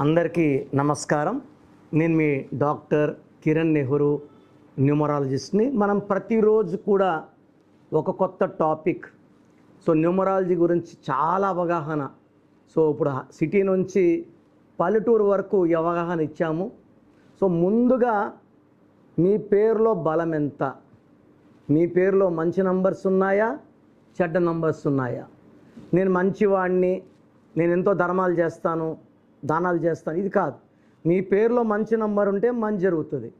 అందరికీ నమస్కారం. నేను మీ డాక్టర్ కిరణ్ నెహ్రూ న్యూమరాలజిస్ట్ని. మనం ప్రతిరోజు కూడా ఒక కొత్త టాపిక్. సో న్యూమరాలజీ గురించి చాలా అవగాహన. సో ఇప్పుడు సిటీ నుంచి పల్లెటూరు వరకు అవగాహన ఇచ్చాము. సో ముందుగా మీ పేరులో బలం ఎంత? మీ పేరులో మంచి నంబర్స్ ఉన్నాయా? చెడ్డ నంబర్స్ ఉన్నాయా? నేను మంచివాడిని నేను ఎంతో ధర్మాలు చేస్తాను. దానాలు చేస్తాను. ఇది కాదు. మీ పేరులో మంచి నంబర్ ఉంటే మంచి జరుగుతుంది.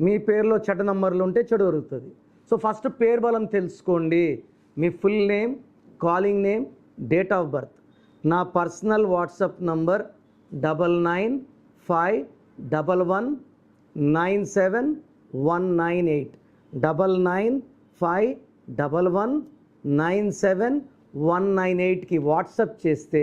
మీ పేరులో చెడ్డ నంబర్లు ఉంటే చెడు జరుగుతుంది. సో ఫస్ట్ పేరు బలం తెలుసుకోండి. మీ full name calling name date of birth. నా personal WhatsApp number double nine five double one nine seven one nine eight. Double nine five double one nine seven one nine ఎయిట్కి WhatsApp చేస్తే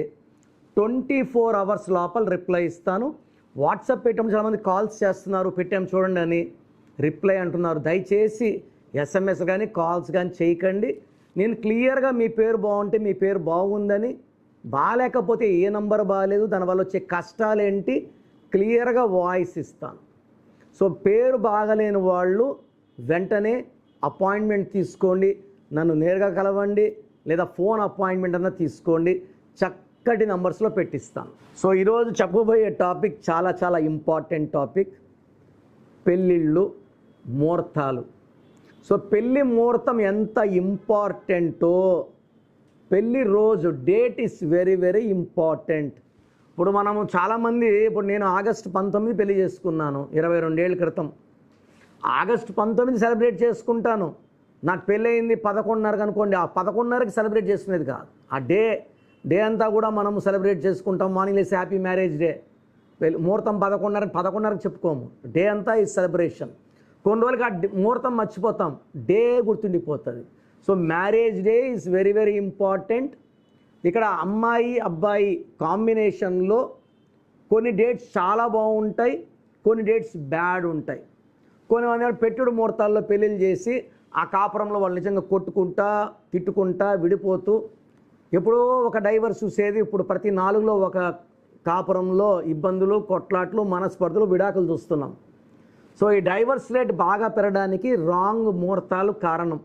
twenty four hours లోపల reply ఇస్తాను. WhatsApp పెట్టడం చాలామంది calls చేస్తున్నారు. పెట్టాం చూడండి అని రిప్లై అంటున్నారు. దయచేసి ఎస్ఎంఎస్ కానీ కాల్స్ కానీ చేయకండి. నేను క్లియర్గా మీ పేరు బాగుంటే మీ పేరు బాగుందని బాగాలేకపోతే ఏ నంబర్ బాగాలేదు. దానివల్ల వచ్చే కష్టాలు ఏంటి? క్లియర్గా వాయిస్ ఇస్తాను. సో పేరు బాగలేని వాళ్ళు వెంటనే అపాయింట్మెంట్ తీసుకోండి. నన్ను నేరుగా కలవండి. లేదా ఫోన్ అపాయింట్మెంట్ అన్న తీసుకోండి. చక్క చక్కటి నంబర్స్లో పెట్టిస్తాను. సో ఈరోజు చెప్పబోయే టాపిక్ చాలా చాలా ఇంపార్టెంట్ టాపిక్ పెళ్ళిళ్ళు ముహూర్తాలు. సో పెళ్ళి ముహూర్తం ఎంత ఇంపార్టెంటో పెళ్ళి రోజు date is very very important ఇప్పుడు మనము చాలామంది ఇప్పుడు నేను ఆగస్టు పంతొమ్మిది పెళ్ళి చేసుకున్నాను ఇరవై రెండేళ్ళ క్రితం. ఆగస్టు పంతొమ్మిది సెలబ్రేట్ చేసుకుంటాను. నాకు పెళ్ళి అయింది పదకొండున్నరకు అనుకోండి ఆ పదకొండున్నరకి సెలబ్రేట్ చేసుకునేది కాదు. ఆ డే డే అంతా కూడా మనము సెలబ్రేట్ చేసుకుంటాం. మార్నింగ్ లేసి హ్యాపీ మ్యారేజ్ డే పెళ్ళి ముహూర్తం పదకొండున్నర పదకొండున్నరకు చెప్పుకోము. డే అంతా ఈ సెలబ్రేషన్ కొన్ని రోజులకి ఆ ముహూర్తం మర్చిపోతాం. డే గుర్తుండిపోతుంది. So marriage day is very very important ఇక్కడ అమ్మాయి అబ్బాయి కాంబినేషన్లో కొన్ని డేట్స్ చాలా బాగుంటాయి. కొన్ని డేట్స్ బ్యాడ్ ఉంటాయి. కొన్ని మంది పెట్టుడు ముహూర్తాల్లో పెళ్ళిళ్ళు చేసి ఆ కాపురంలో వాళ్ళు నిజంగా కొట్టుకుంటా తిట్టుకుంటా విడిపోతూ ఎప్పుడో ఒక డైవర్స్ చూసేది ఇప్పుడు ప్రతి నాలుగులో ఒక కాపురంలో ఇబ్బందులు కొట్లాట్లు మనస్పర్ధలు విడాకులు చూస్తున్నాం. సో ఈ డైవర్స్ రేట్ బాగా పెరగడానికి రాంగ్ ముహూర్తాలు కారణం.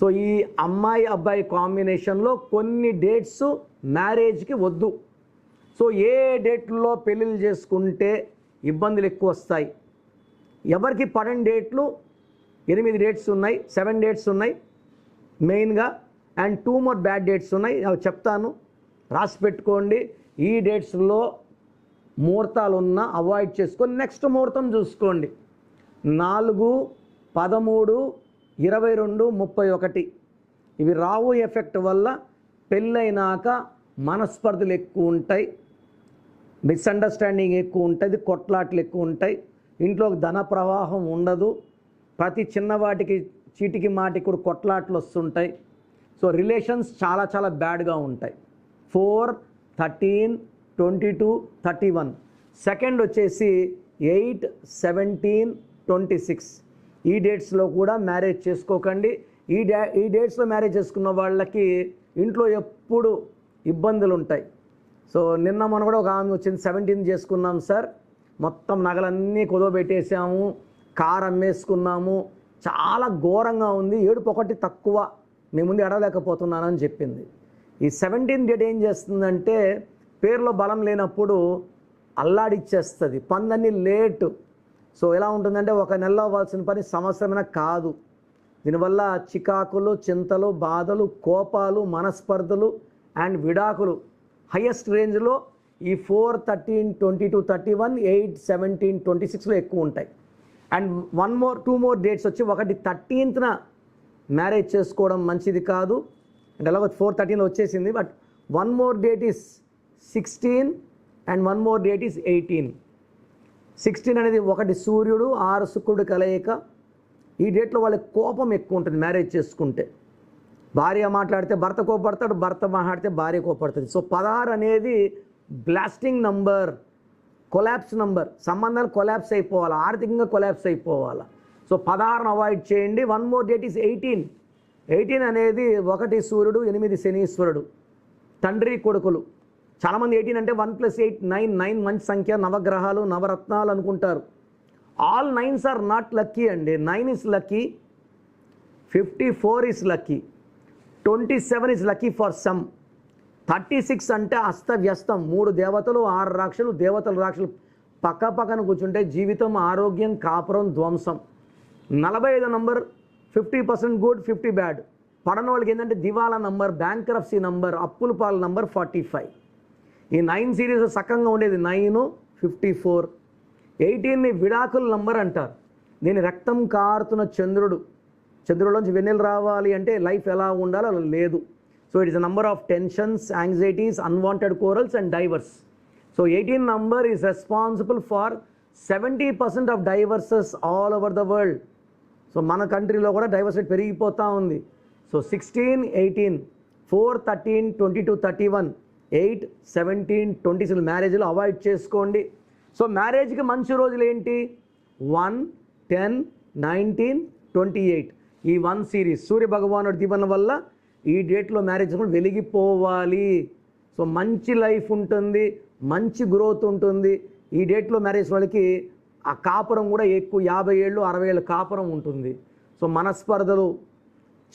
సో ఈ అమ్మాయి అబ్బాయి కాంబినేషన్లో కొన్ని డేట్స్ మ్యారేజ్కి వద్దు. సో ఏ డేట్లో పెళ్ళిళ్ళు చేసుకుంటే ఇబ్బందులు ఎక్కువ వస్తాయి? ఎవరికి పడని డేట్లు? ఎనిమిది డేట్స్ ఉన్నాయి సెవెన్ డేట్స్ ఉన్నాయి. మెయిన్గా and two more bad dates ఉన్నాయి. అవి చెప్తాను. రాసి పెట్టుకోండి. ఈ డేట్స్లో ముహూర్తాలు ఉన్న అవాయిడ్ చేసుకొని నెక్స్ట్ ముహూర్తం చూసుకోండి. నాలుగు పదమూడు ఇరవై రెండు ముప్పై ఒకటి. ఇవి రావు ఎఫెక్ట్ వల్ల పెళ్ళైనాక మనస్పర్ధలు ఎక్కువ ఉంటాయి. మిస్అండర్స్టాండింగ్ ఎక్కువ ఉంటుంది. కొట్లాట్లు ఎక్కువ ఉంటాయి. ఇంట్లో ధన ప్రవాహం ఉండదు. ప్రతి చిన్నవాటికి చీటికి మాటికి కూడా కొట్లాట్లు వస్తుంటాయి. సో రిలేషన్స్ చాలా చాలా బ్యాడ్గా ఉంటాయి. Four thirteen twenty two thirty one. Second వచ్చేసి ఎయిట్ సెవెంటీన్ ట్వంటీ సిక్స్. ఈ డేట్స్లో కూడా మ్యారేజ్ చేసుకోకండి. ఈ డే ఈ డేట్స్లో మ్యారేజ్ చేసుకున్న వాళ్ళకి ఇంట్లో ఎప్పుడు ఇబ్బందులు ఉంటాయి సో నిన్న మొన్న కూడా ఒక ఆమె వచ్చింది సెవెంటీన్ చేసుకున్నాం సార్. మొత్తం నగలన్నీ కుదవబెట్టేసాము. కార్ అమ్మేసుకున్నాము చాలా ఘోరంగా ఉంది. ఏడుపు ఒకటి తక్కువ. మీ ముందు ఎడలేకపోతున్నానని చెప్పింది. ఈ సెవెంటీన్ డేట్ ఏం చేస్తుందంటే పేరులో బలం లేనప్పుడు అల్లాడిచ్చేస్తుంది. పనులన్నీ లేటు. సో ఎలా ఉంటుందంటే ఒక నెలలో అవ్వాల్సిన పని సంవత్సరమైన కాదు. దీనివల్ల చికాకులు చింతలు బాధలు కోపాలు మనస్పర్ధలు అండ్ విడాకులు. హయ్యెస్ట్ రేంజ్లో ఈ four thirteen twenty two thirty one eight seventeen twenty సిక్స్లో ఎక్కువ ఉంటాయి. And one more two more dates వచ్చి ఒకటి థర్టీన్త్న మ్యారేజ్ చేసుకోవడం మంచిది కాదు. అండ్ అలాగే ఫోర్ థర్టీన్లో వచ్చేసింది. But one more date is sixteen and one more date is eighteen. Sixteen అనేది ఒకటి సూర్యుడు ఆరు శుక్రుడు కలయిక. ఈ డేట్లో వాళ్ళకి కోపం ఎక్కువ ఉంటుంది మ్యారేజ్ చేసుకుంటే. భార్య మాట్లాడితే భర్త కోపడతాడు భర్త మాట్లాడితే భార్య కోపడుతుంది సో పదహారు అనేది బ్లాస్టింగ్ నంబర్ కొలాప్స్ నంబర్ సంబంధాలు కొలాప్స్ అయిపోవాలి ఆర్థికంగా కొలాప్స్ అయిపోవాలి. సో పదహారును అవాయిడ్ చేయండి. One more date is eighteen eighteen అనేది ఒకటి సూర్యుడు ఎనిమిది శనీశ్వరుడు. తండ్రి కొడుకులు. చాలామంది ఎయిటీన్ అంటే one plus eight nine nine మంచి సంఖ్య. నవగ్రహాలు నవరత్నాలు అనుకుంటారు. All nines are not lucky అండి. Nine is lucky fifty four is lucky twenty seven is lucky for some thirty six అంటే అస్తవ్యస్తం. మూడు దేవతలు ఆరు రాక్షలు దేవతలు రాక్షలు పక్క పక్కన కూర్చుంటే జీవితం ఆరోగ్యం కాపురం ధ్వంసం. నలభై ఐదు number fifty percent good fifty bad. పడన వాళ్ళకి ఏంటంటే దివాలా నంబర్ బ్యాంక్రప్సీ నంబర్ అప్పుల పాల నంబర్ ఫార్టీ ఫైవ్. ఈ నైన్ సిరీస్ సక్కంగా ఉండేది నైన్ ఫిఫ్టీ ఫోర్. ఎయిటీన్ని విడాకుల నంబర్ అంటారు. దీని రక్తం కారుతున్న చంద్రుడు. చంద్రుడిలోంచి వెన్నెలు రావాలి అంటే లైఫ్ ఎలా ఉండాలో అలా లేదు. So it is a number of tensions anxieties unwanted quarrels and divorce. So eighteen number is responsible for seventy percent of divorces all over the world. So మన కంట్రీలో కూడా డైవర్సిటీ పెరిగిపోతూ ఉంది. So sixteen eighteen four thirteen twenty two thirty one eight seventeen twenty six మ్యారేజ్లు avoid చేసుకోండి. So మ్యారేజ్కి మంచి రోజులు ఏంటి? One ten nineteen twenty eight ఈ వన్ సిరీస్ సూర్య భగవానుడి దీవెన వల్ల ఈ డేట్లో మ్యారేజ్ కూడా వెలిగిపోవాలి. సో మంచి లైఫ్ ఉంటుంది మంచి గ్రోత్ ఉంటుంది. ఈ డేట్లో మ్యారేజ్ వాళ్ళకి ఆ కాపురం కూడా ఎక్కువ యాభై ఏళ్ళు అరవై ఏళ్ళు కాపురం ఉంటుంది. సో మనస్పర్ధలు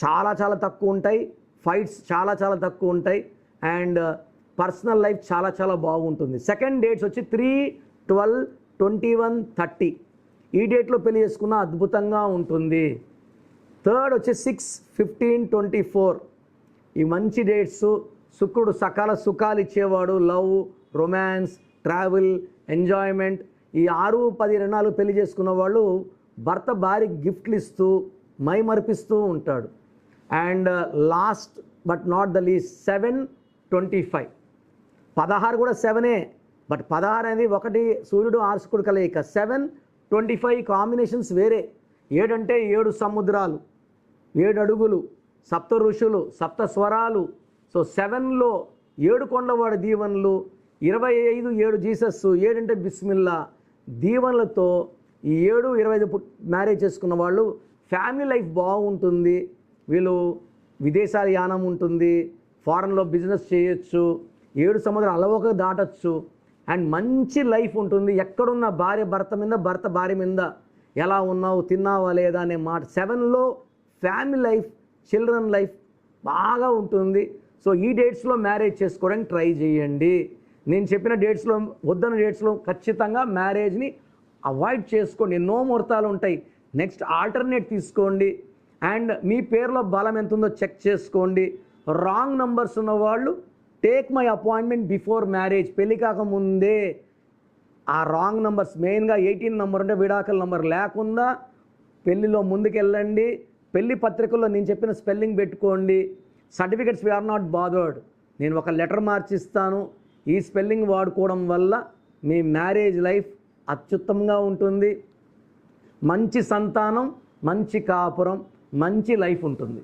చాలా చాలా తక్కువ ఉంటాయి. ఫైట్స్ చాలా చాలా తక్కువ ఉంటాయి. అండ్ పర్సనల్ లైఫ్ చాలా చాలా బాగుంటుంది. సెకండ్ డేట్స్ వచ్చి three twelve twenty one thirty ఈ డేట్లో పెళ్ళి చేసుకున్న అద్భుతంగా ఉంటుంది. థర్డ్ వచ్చి సిక్స్ ఫిఫ్టీన్ ట్వంటీ ఫోర్ ఈ మంచి డేట్స్ శుక్రుడు సకాల సుఖాలు ఇచ్చేవాడు. లవ్ రొమాన్స్ ట్రావెల్ ఎంజాయ్మెంట్ ఈ ఆరు పది రెండు పెళ్ళి చేసుకున్న వాళ్ళు భర్త భార్య గిఫ్ట్లు ఇస్తూ మైమర్పిస్తూ ఉంటాడు. And last but not the least seven twenty five. పదహారు కూడా సెవెనే బట్ పదహారు అనేది ఒకటి సూర్యుడు ఆర్సుకుడు కలయిక. సెవెన్ ట్వంటీ ఫైవ్ కాంబినేషన్స్ వేరే. ఏడంటే ఏడు సముద్రాలు ఏడు అడుగులు సప్త ఋషులు సప్త స్వరాలు. సో సెవెన్లో ఏడు కొండవాడి దీవెనలు ఇరవై ఐదు ఏడు జీసస్ ఏడంటే బిస్మిల్లా దీవెనలతో ఈ ఏడు ఇరవై ఐదు మ్యారేజ్ చేసుకున్న వాళ్ళు ఫ్యామిలీ లైఫ్ బాగుంటుంది. వీళ్ళు విదేశాల యానం ఉంటుంది. ఫారెన్లో బిజినెస్ చేయొచ్చు. ఏడు సముద్రం అలవక దాటచ్చు. అండ్ మంచి లైఫ్ ఉంటుంది. ఎక్కడున్న భార్య భర్త మీద భర్త భార్య మీద ఎలా ఉన్నావు తిన్నావా లేదా అనే మాట. సెవెన్లో ఫ్యామిలీ లైఫ్ చిల్డ్రన్ లైఫ్ బాగా ఉంటుంది. సో ఈ డేట్స్లో మ్యారేజ్ చేసుకోవడానికి ట్రై చేయండి. నేను చెప్పిన డేట్స్లో వద్దన్న డేట్స్లో ఖచ్చితంగా మ్యారేజ్ని అవాయిడ్ చేసుకోండి. ఎన్నో ముహూర్తాలు ఉంటాయి. నెక్స్ట్ ఆల్టర్నేట్ తీసుకోండి. అండ్ మీ పేరులో బలం ఎంత ఉందో చెక్ చేసుకోండి. రాంగ్ నంబర్స్ ఉన్న వాళ్ళు take my appointment before marriage పెళ్ళి కాకముందే ఆ రాంగ్ నంబర్స్ మెయిన్గా ఎయిటీన్ నెంబర్ ఉంటే విడాకుల నెంబర్ లేకుండా పెళ్ళిలో ముందుకెళ్ళండి. పెళ్ళి పత్రికల్లో నేను చెప్పిన స్పెల్లింగ్ పెట్టుకోండి. సర్టిఫికెట్స్ వీఆర్ నాట్ బాదర్డ్ నేను ఒక లెటర్ మార్చిస్తాను. ఈ స్పెల్లింగ్ వాడుకోవడం వల్ల మీ మ్యారేజ్ లైఫ్ అత్యుత్తమంగా ఉంటుంది. మంచి సంతానం మంచి కాపురం మంచి లైఫ్ ఉంటుంది.